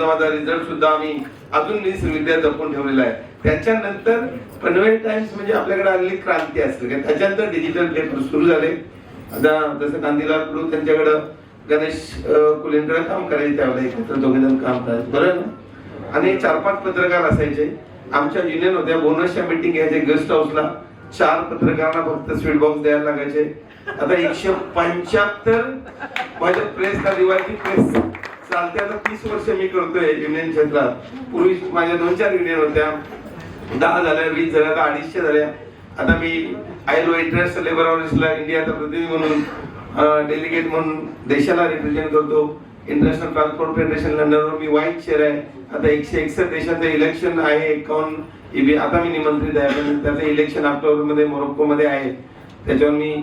Result सुद्धा आम्ही अजून विद्या जपून ठेवलेला आहे त्याच्यानंतर पनवेल टाइम्स म्हणजे आपल्याकडे आलेली क्रांती असते. त्याच्यानंतर डिजिटल पेपर सुरू झाले. आता जसं कांदीलाल प्रभू त्यांच्याकडं गणेश अं, कुलेंद्र काम करायचे त्यावेळेला एकत्र दोघे जण काम करायचे. बरं ना? आणि चार पाच पत्रकार असायचे. आमच्या युनियन होत्या. बोनसच्या मिटिंग घ्यायचे गेस्ट हाऊसला चार पत्रकारांना फक्त स्वीट बॉक्स द्यायला लागायचे. आता एकशे पंच्याहत्तर माझ्या प्रेसला दिवाळी प्रेस चालते आता तीस वर्ष मी करतोय युनियन क्षेत्रात. पूर्वी माझ्या दोन चार युनियन होत्या. दहा झाल्या वीस झाल्या आता अडीचशे झाल्या. आता मी आयलो इंटरनॅशनल लेबर ऑफिसला इंडियाचा प्रतिनिधी म्हणून डेलिगेट म्हणून देशाला रिप्रेझेंट करतो. इंटरनॅशनल ट्रान्सपोर्ट फेडरेशन लंडनवर मी वाईट चेअर आहे. आता एकशे एकसष्ट देशाचं इलेक्शन आहे एकावन्न आता मी निमंत्रित आहे. पण त्याचं इलेक्शन ऑक्टोबरमध्ये मोरोक्को मध्ये आहे. त्याच्यावर मी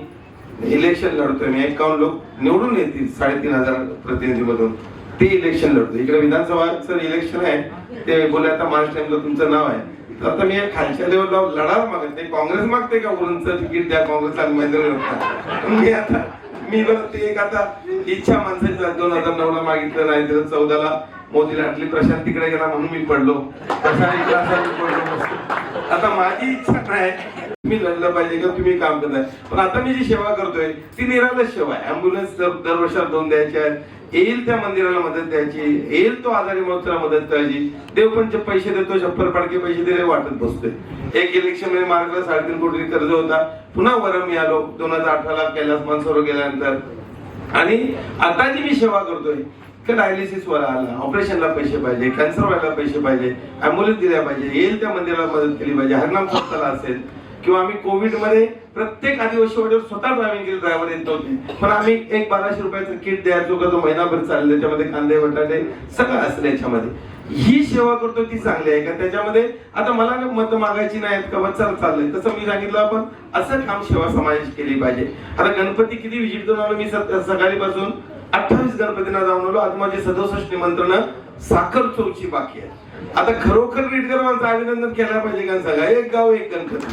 इलेक्शन लढतोय. मी एकावन्न लोक निवडून येतील साडेतीन हजार प्रतिनिधीमधून. ते इलेक्शन लढतो इकडे विधानसभाचं इलेक्शन आहे. ते बोले आता महाराष्ट्र टाइमला तुमचं नाव आहे. तर आता मी खालच्या लेवलला लढायला मागत नाही काँग्रेस मागते का उरणचं तिकीट द्या काँग्रेसला महेंद्र मी आता मी बरं ते एक आता इच्छा माणसाची दोन हजार नऊ ला मागितलं नाही तर चौदाला मोदीला आटली प्रशांत तिकडे गेला म्हणून मी पडलो. प्रशांत इकडे असा मी पडलो आता माझी इच्छा नाही. मी लढलं पाहिजे का तुम्ही काम करताय. पण आता मी जी सेवा करतोय ती निरालच सेवा आहे. अँब्युलन्स दर दरवर्षात दोन द्यायची आहेत येईल त्या मंदिराला मदत द्यायची येईल तो आजारी माणसाला मदत करायची. देव पण जे पैसे देतो शंभर पाडके पैसे दिले वाटत बसतोय. एक इलेक्शनमध्ये मार्गला साडेतीन कोटी कर्ज होता. पुन्हा वरम मी आलो दोन हजार अठराला कैलास मानसरोवर गेल्यानंतर. आणि आता जी मी सेवा करतोय का डायलिसिस वर आला ऑपरेशनला पैसे पाहिजे कॅन्सर व्हायला पैसे पाहिजे अँब्युलन्स दिल्या पाहिजे येईल त्या मंदिराला मदत केली पाहिजे हरनाम संस्थाला असेल किंवा आम्ही कोविडमध्ये प्रत्येक आदिवासी वाड्यावर स्वतः ड्रायव्हिंग केली ड्रायव्हर येत होते पण आम्ही एक बाराशे रुपयाचं किट द्यायचो का तो महिनाभर चालले त्याच्यामध्ये कांदे बटाटे सगळं असलं याच्यामध्ये. ही सेवा करतो ती चांगली आहे. का त्याच्यामध्ये आता मला मत मागायची नाहीत का चल चाललंय. तसं मी सांगितलं आपण असं काम सेवा समावेश केली पाहिजे. आता गणपती किती विजिट करून आलो मी सकाळी पासून अठ्ठावीस गणपतींना जाऊन आलो. आज माझी सदुसष्ट निमंत्रण साखर चौची बाकी आहे आता खरोखर रीटकरांचं अभिनंदन केलं पाहिजे का सांगा? एक गाव एक गणपती.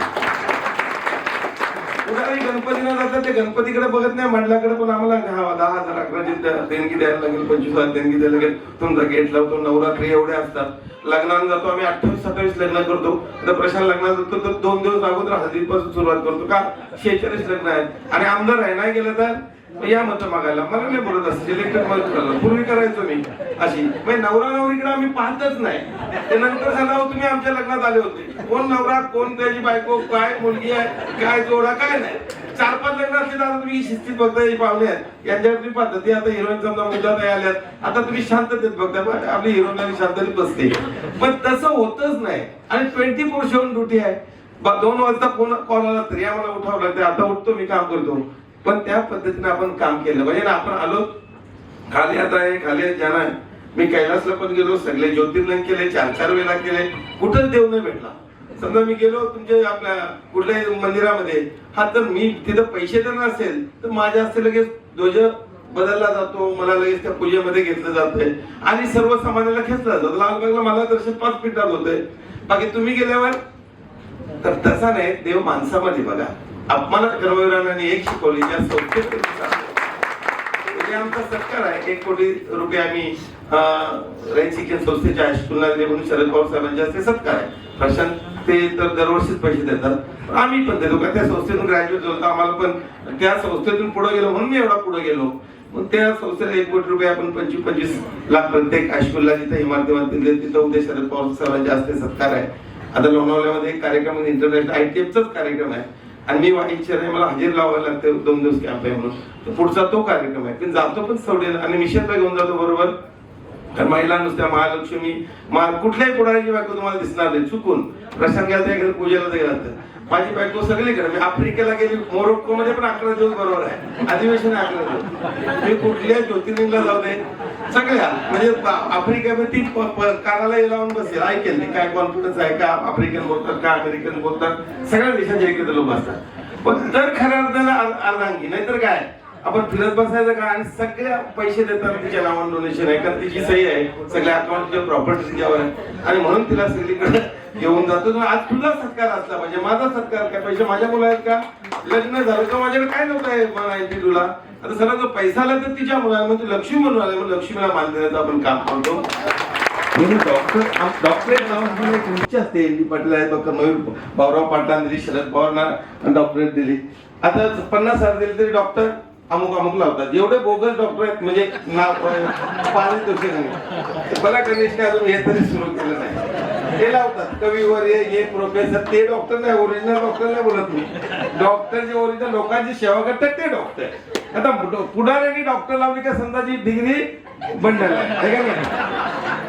गणपती गणपतीला जातात ते गणपतीकडे बघत नाही. मंडळाकडे पण आम्हाला हा दहा हजार अकराची देणगी द्यायला लागेल पंचवीस हजार देणगी द्यायला लागेल. तुमचा गेट लावतो नवरात्री एवढे असतात. लग्नाला जातो आम्ही अठ्ठावीस सत्तावीस लग्न करतो. तर प्रशांत लग्नाला जातो तर दोन दिवस अगोदर हळदीपासून सुरुवात करतो. का? शेहेचाळीस लग्न आहेत. आणि आमदार आहे नाही गेलं तर? या मत मागायला मला नाही बोलत असं इलेक्ट्रिक मत करायला पूर्वी करायचो मी. अशी. म्हणजे नवरा नवरीकडे आम्ही पाहतच नाही. ते नंतर सांगा तुम्ही आमच्या लग्नात आले होते. कोण नवरा कोण त्याची बायको काय मुलगी आहे काय जोडा काय नाही. चार पाच लग्न असले तर आता तुम्ही शिस्तीत बघताय हे पाहुणे आहेत. यांच्यावर तुम्ही पद्धती आता हिरोईन समजा मुद्दा नाही आल्यात. आता तुम्ही शांततेत बघताय. आपली हिरोईन शांततेत बसते. पण तसं होतच नाही. आणि ट्वेंटी फोर सेवन ड्युटी आहे दोन वाजता फोन कॉल आला तरी आम्हाला उठावं लागते आता उठतो मी काम करतो. पण त्या पद्धतीने आपण काम केलं म्हणजे ना आपण आलो खाली आता आहे खाली जाणार आहे. मी कैलासला पण गेलो सगळे ज्योतिर्लिंग केले चार चार वेळा केले. कुठंच देव नाही भेटला. समजा मी गेलो तुमच्या आपल्या कुठल्याही मंदिरामध्ये हा तर मी तिथं पैसे तर नसेल तर माझ्या असते लगेच ध्वज बदलला जातो मला लगेच त्या पूजेमध्ये घेतलं जातंय. आणि सर्व समाजाला खेचलं जातं. लालबागला मला दर्शन पाच मिनिटात होतंय. बाकी तुम्ही गेल्यावर तर तसा नाही देव माणसामध्ये बघा. अपमानात गर्भविरानाने एक शिकवली ज्या संस्थेत म्हणजे आमचा सत्कार आहे. एक कोटी रुपये आम्ही अं, रयत संस्थेच्या हायस्कूलला दिले म्हणून शरद पवार साहेबांच्या हस्ते सत्कार आहे. प्रशांत ते तर दरवर्षीच पैसे देतात. आम्ही पण देतो का त्या संस्थेतून ग्रॅज्युएट झालो आम्हाला पण त्या संस्थेतून पुढे गेलो म्हणून मी एवढा पुढे गेलो. मग त्या संस्थेला एक कोटी रुपये आपण पंचवीस पंचवीस लाख प्रत्येक हायस्कूलला जिथे इमारतीमध्ये दिले तिथं उद्या शरद पवार साहेबांच्या हस्ते सत्कार आहे. आता लोणावल्यामध्ये एक कार्यक्रम इंटरनॅशनल आय टी एफचाच कार्यक्रम आहे. आणि मी वाईट मला हजेर लावायला लागते दोन दिवस कॅम्प आहे म्हणून. पुढचा तो कार्यक्रम आहे. पण जातो पण सवडेल. आणि मिशनला घेऊन जातो बरोबर? कारण महिला नुसत्या महालक्ष्मी मा कुठल्याही पुढारीची बायको तुम्हाला दिसणार नाही चुकून. प्रसंगाला पूजेला तर तर. माझी बायको सगळीकडे मी आफ्रिकेला गेली मोरोक्को मध्ये पण अकरा दिवस बरोबर आहे. अधिवेशन अकरा दिवस. मी कुठल्या ज्योतिर्लिंगला जाऊ दे. सगळ्या म्हणजे आफ्रिकेमध्ये ती कानाला लावून बसेल. ऐकेल नाही काय कॉन्फिडन्स आहे का? आफ्रिकन बोलतात का? अमेरिकन बोलतात. सगळ्या देशाचे एकत्र लोक असतात पण तर खऱ्या अर्थानं अर्धांगी नाहीतर काय? आपण फिरत बसायचं का? आणि सगळ्या पैसे देतात तिच्या नावावर डोनेशन आहे. कारण तिची सही आहे. सगळ्या अकाउंटच्या प्रॉपर्टी तिच्यावर आहे. आणि म्हणून तिला सगळीकडे घेऊन जातो. आज तुझा सत्कार असला पाहिजे. माझा सत्कार काय? पैसे माझ्या मुला का? लग्न झालं का? माझ्याकडे काय नव्हतं म्हणायची तुला? आता सगळा जो पैसा आला तर तिच्या मुला मग तू लक्ष्मी म्हणून आला. मग लक्ष्मीला मान देण्याचं आपण काम करतो. डॉक्टर डॉक्टरेट नाव म्हणजे असते. एल डी पाटील आहेत डॉक्टर मयूर भाऊराव पाटलांनी दिली शरद पवारांना डॉक्टरेट दिली. आता पन्नास हजार दिले तरी डॉक्टर अमुक अमुक लावतात. जेवढे बोगस डॉक्टर आहेत म्हणजे पाणी दोषी बघा कनिष्ठ अजून हे तरी सुरू केलं नाही. ते लावतात. कवीवर हे प्रोफेसर ते डॉक्टर नाही ओरिजिनल डॉक्टर नाही बोलत मी. डॉक्टर जे ओरिजिनल लोकांची सेवा करतात ते डॉक्टर आता पुढाऱ्यांनी डॉक्टर लावली का समजा जी डिग्री बंडल आहे का नाही?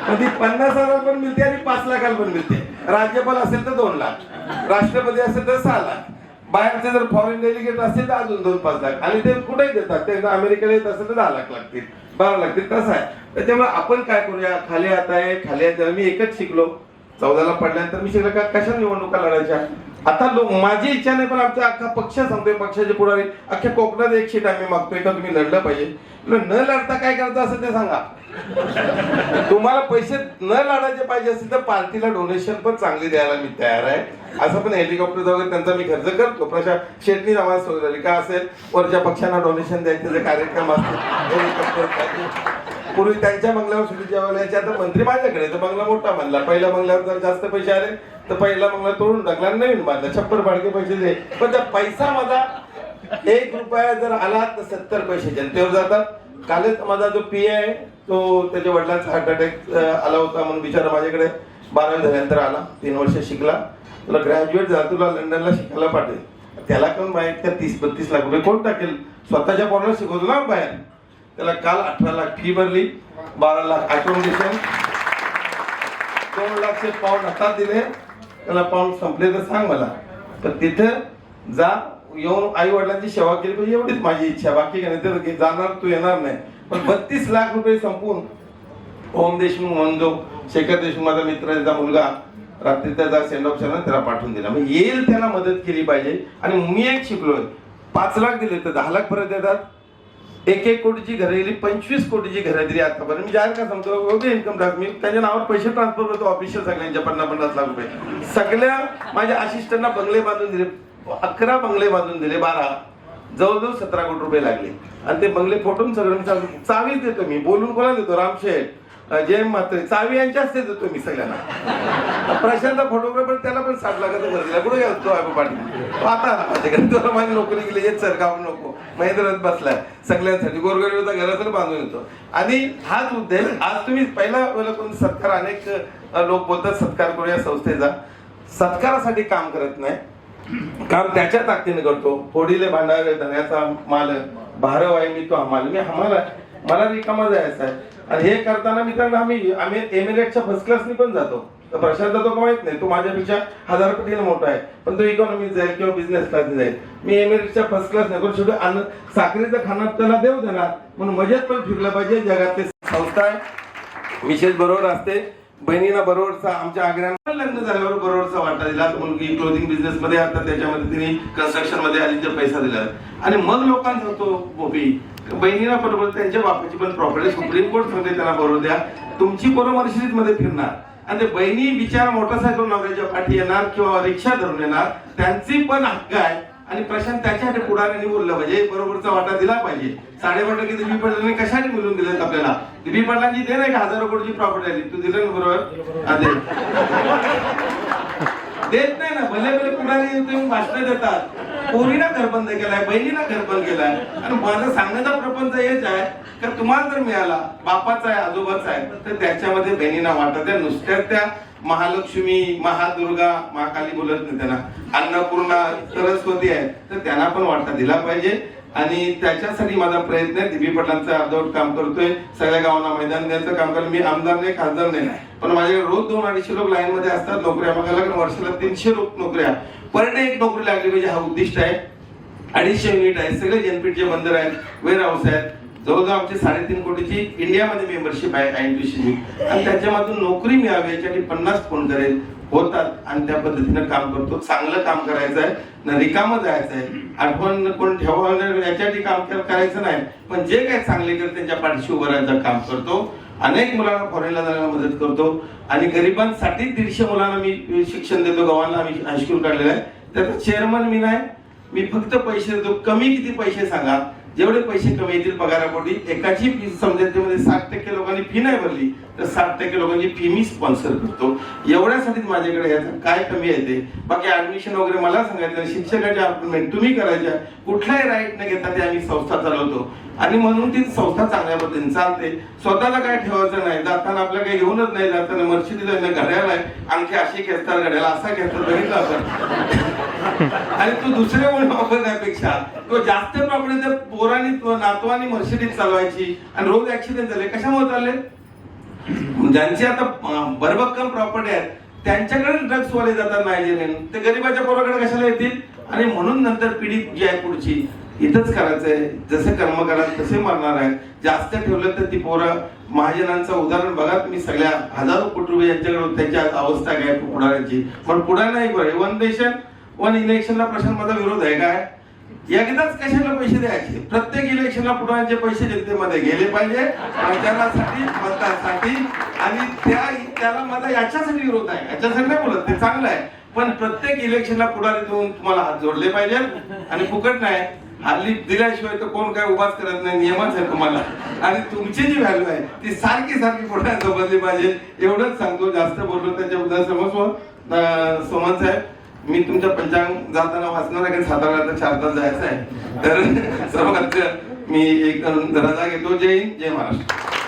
पण ती पन्नास हजार पण मिळते आणि पाच लाखाला पण मिळते. राज्यपाल असेल तर दोन लाख. राष्ट्रपती असेल तर सहा लाख. बाहेरचे जर फॉरेन डेलिगेट असतील तर अजून दोन पाच लाख. आणि ते कुठेही देतात? ते जर अमेरिकेला येत असेल तर दहा लाख लागतील. बारा लागतील. तसं आहे. त्याच्यामुळे आपण काय करूया? खाली आता आहे खाली आता मी एकच शिकलो. चौदाला पडल्यानंतर मी शिकलो. का कशा निवडणुका लढायच्या? आता लोक माझी इच्छा नाही पण आमचा अख्खा पक्ष सांगतोय पक्षाचे पुढारी अख्ख्या कोकणात एक शीट आम्ही मागतोय. का तुम्ही लढलं पाहिजे? न लढता काय करायचं असं ते सांगा. तुम्हाला पैसे न लाडायचे पाहिजे असेल तर पार्टीला डोनेशन पण चांगली द्यायला मी तयार आहे. असं पण हेलिकॉप्टर वगैरे त्यांचा मी खर्च करतो. प्रशा शेटणी आम्हाला सोय झाली का असेल वरच्या पक्षांना डोनेशन द्यायचे जे कार्यक्रम असतील हेलिकॉप्टर पूर्वी त्यांच्या बंगल्यावर सुटी जेवायला यायचे. आता मंत्री माझ्याकडे तर बंगला मोठा बांधला पहिल्या बंगल्यावर जर जास्त पैसे आले तर पहिला बंगला तोडून टाकला. नवीन बांधला. छप्पर भाडके पैसे दे. पण त्या पैसा माझा एक रुपया जर आला तर सत्तर पैसे जनतेवर जातात. कालच माझा जो पी आहे तो त्याच्या वडिलांचा हार्ट अटॅक आला होता म्हणून बिचारा माझ्याकडे बारावी झाल्यानंतर आला. तीन वर्ष शिकला. तुला ग्रॅज्युएट झाला. तुला लंडनला शिकायला पाठवेल. त्याला पण बाहेर त्या तीस बत्तीस लाख रुपये कोण टाकेल? स्वतःच्या पोराला शिकवतो ना बाहेर. त्याला काल अठरा लाख फी भरली. बारा लाख अकोमोडेशन दोन लाखचे पाऊंड हातात दिले. त्याला पाऊंड संपले तर सांग मला. तर तिथं जा. येऊन आई वडिलांची सेवा केली पाहिजे एवढीच माझी इच्छा बाकी काय नाही तर जाणार तू येणार नाही. पण बत्तीस लाख रुपये संपून ओम देशमुख म्हणून जो शेखर देशमुख माझा मित्र त्याचा मुलगा रात्री त्याचा सेंड ऑफ त्याला पाठवून दिला. मग येईल त्याला मदत केली पाहिजे. आणि मी एक शिकलोय पाच लाख दिले तर दहा लाख परत देतात. एक एक कोटीची घरं गेली पंचवीस कोटीची घरं दिली आतापर्यंत. मी जाहीर का सांगतो एवढे इन्कम टॅक्स मी त्यांच्या नावावर पैसे ट्रान्सफर करतो ऑफिशियल सगळ्यांच्या पन्नास पन्नास लाख रुपये. सगळ्या माझ्या असिस्टंटना बंगले बांधून दिले. अकरा बंगले बांधून दिले बारा. जवळजवळ सतरा कोटी रुपये लागले. आणि ते बंगले फोटून सगळ्यांना चावीच देतो मी. बोलून कोणाला देतो? रामशेठ जय मात्र चावी यांच्याच देतो मी सगळ्यांना. प्रशांत फोटोग्राफर त्याला पण साठ लागत भर दिला. कुठे गेला तो पाटील? आता माझ्याकडे तुला माझी नोकरी गेली येत सर काम नको. महेंद्रात बसलाय. सगळ्यांसाठी गोरगरीबचा घराचं बांधून येतो आणि हाच उद्देश आज तुम्ही पहिला वेळेला सत्कार अनेक लोक बोलतात सत्कार करूया संस्थेचा. सत्कारासाठी काम करत नाही. काम त्याच्या ताकदीने करतो. फोडीले भांडारे धन्याचा माल भारव आहे मी तो हमाल मी हमाला मला रिकामा जायचा आहे. आणि हे करताना मित्रांनो आम्ही आम्ही एमिरेटच्या फर्स्ट क्लासनी पण जातो. तर प्रशांत तो माहीत नाही. तो माझ्यापेक्षा हजार पटीने मोठा आहे. पण तो इकॉनॉमी जाईल किंवा बिझनेस क्लासने जाईल. मी एमिरेटच्या फर्स्ट क्लास नाही करू शेवटी अन्न साखरेचं खाणं त्याला देऊ देणार. म्हणून मजेत पण फिरलं पाहिजे. जगातले संस्था आहे. विशेष बरोबर असते. बहिणीना बरोबरचा आमच्या आग्र्यांना लग्न झाल्यावर बरोबरचा वाटा दिला. मुलगी क्लोथिंग बिझनेस मध्ये आता त्याच्यामध्ये तिने कन्स्ट्रक्शनमध्ये आली तर पैसा दिला. आणि मग लोकांचा होतो बोबी बहिणीला बरोबर त्यांच्या बापाची पण प्रॉपर्टी सुप्रीम कोर्ट सांगते त्यांना बरोबर द्या. तुमची पोरं मध्ये फिरणार. आणि ते बहिणी बिचार मोटरसायकल नवऱ्याच्या पाठी येणार किंवा रिक्षा धरून येणार. त्यांची पण हक्क आहे. आणि प्रशांत त्याच्या पुढाने बोललं पाहिजे. बरोबरचा वाटा दिला पाहिजे. साडेबार टक्के दिबी पडलांनी कशाने मिळून दिलं आपल्याला? दिबी पडलांची दे नाही का हजारो कोटीची प्रॉपर्टी आली. तू दिलं ना बरोबर? देत नाही ना. भले भले पुढारी तुम्ही भाषण देतात. पोरीना घर बंद केलाय बहिणीना घर बंद केलाय. आणि माझा सांगण्याचा प्रपंच हेच आहे. का तुम्हाला जर मिळाला बापाचा आहे आजोबाचा आहे तर त्याच्यामध्ये बहिणीना वाटत त्या नुसत्या त्या महालक्ष्मी महादुर्गा महाकाली बोलत नाही त्यांना. अन्नपूर्णा सरस्वती आहे तर त्यांना पण वाटा दिला पाहिजे. आणि त्याच्यासाठी माझा प्रयत्न आहे. दिबी पटलांचं अर्धवट काम करतोय. सगळ्या गावांना मैदान द्यायचं काम करतो मी आमदार नाही खासदार नाही. पण माझ्याकडे रोज दोन अडीचशे लोक लाईन मध्ये असतात. नोकऱ्या बघायला वर्षाला तीनशे लोक नोकऱ्या. पर डे एक नोकरी लागली पाहिजे हा उद्दिष्ट आहे. अडीचशे युनिट आहेत सगळे जनपीठचे बंदर आहेत वेअर हाऊस आहेत जवळजवळ आमची साडेतीन कोटीची इंडियामध्ये मेंबरशिप आहे आयएनटीसी आणि त्याच्यामधून नोकरी मिळावी याच्यासाठी पन्नास फोन करेल. होतात आणि त्या पद्धतीनं काम करतो. चांगलं काम करायचं आहे न रिकामं जायचं आहे आठवण कोण ठेवावं याच्यासाठी काम करायचं नाही. पण जे काय चांगले करते त्यांच्या पाठीशी उभं राहायचं काम करतो. अनेक मुलांना फॉरेनला जाण्याला मदत करतो. आणि गरिबांसाठी दीडशे मुलांना मी शिक्षण देतो. गावांना आम्ही हायस्कूल काढलेलं आहे. त्याचा चेअरमन मी नाही. मी फक्त पैसे देतो. कमी किती पैसे सांगा? जेवढे पैसे कमी येतील पगारापोटी एकाची फी समजा त्यामध्ये साठ टक्के लोकांनी फी नाही भरली तर साठ टक्के लोकांची फी मी स्पॉन्सर करतो. एवढ्यासाठीच माझ्याकडे याचं काय कमी आहे ते. बाकी ऍडमिशन वगैरे मला सांगायचं शिक्षकाच्या अपॉइंटमेंट तुम्ही करायच्या. कुठलाही राईट न घेता ते आम्ही संस्था चालवतो. आणि म्हणून ती संस्था चांगल्या पद्धतीने चालते. स्वतःला काय ठेवायचं नाही जाताना आपल्या काही घेऊनच नाही जाताना मर्शिदीला घड्याला आहे. अशी खेचतात घड्याला असा खेचतात बघितलं आपण आणि तू दुसरे म्हणून वापरण्यापेक्षा तो जास्त प्रॉपर्टी तर पोरांनी नातवानी मर्सिडीज चालवायची आणि रोज ऍक्सिडेंट झाले. कशामुळे चालले? ज्यांची आता बरबक्कम प्रॉपर्टी आहेत त्यांच्याकडे ड्रग्स वाले जातात नायजेरियन ते गरीबाच्या पोराकडे कशाला येतील? आणि म्हणून नंतर पिढी जी आहे पुढची इथंच करायचंय. जसं कर्म कराल तसे मरणार आहे जास्त ठेवलं तर ती पोरं महाजनांचं उदाहरण बघा. तुम्ही सगळ्या हजारो कोटी रुपये यांच्याकडे त्यांच्या अवस्था काय पुढाऱ्यांची. पण पुढाऱ्या नाही बरं वन नेशन पण इलेक्शनला प्रशांत माझा विरोध आहे काय? एकदाच कशाला पैसे द्यायचे? प्रत्येक इलेक्शनला पुढाऱ्यांचे पैसे जनतेमध्ये गेले पाहिजे. प्रचारासाठी मतासाठी. आणि त्या त्याला माझा याच्यासाठी विरोध आहे. याच्यासाठी नाही बोलत ते चांगलं आहे. पण प्रत्येक इलेक्शनला पुढारी देऊन तुम्हाला हात जोडले पाहिजे. आणि फुकट नाही. हल्ली दिल्याशिवाय तर कोण काय उभाच करत नाही नियमच आहे तुम्हाला. आणि तुमची जी व्हॅल्यू आहे ती सारखी सारखी पुढे समजली पाहिजे. एवढंच सांगतो. जास्त बोललो त्याच्याबद्दल समजतो अं, सोमन साहेब मी तुमच्या पंचांग जाताना वाचणार आहे की सातारा तर चार तास जायचं आहे. तर सर्व मी एक दराजा घेतो. जय हिंद जय महाराष्ट्र.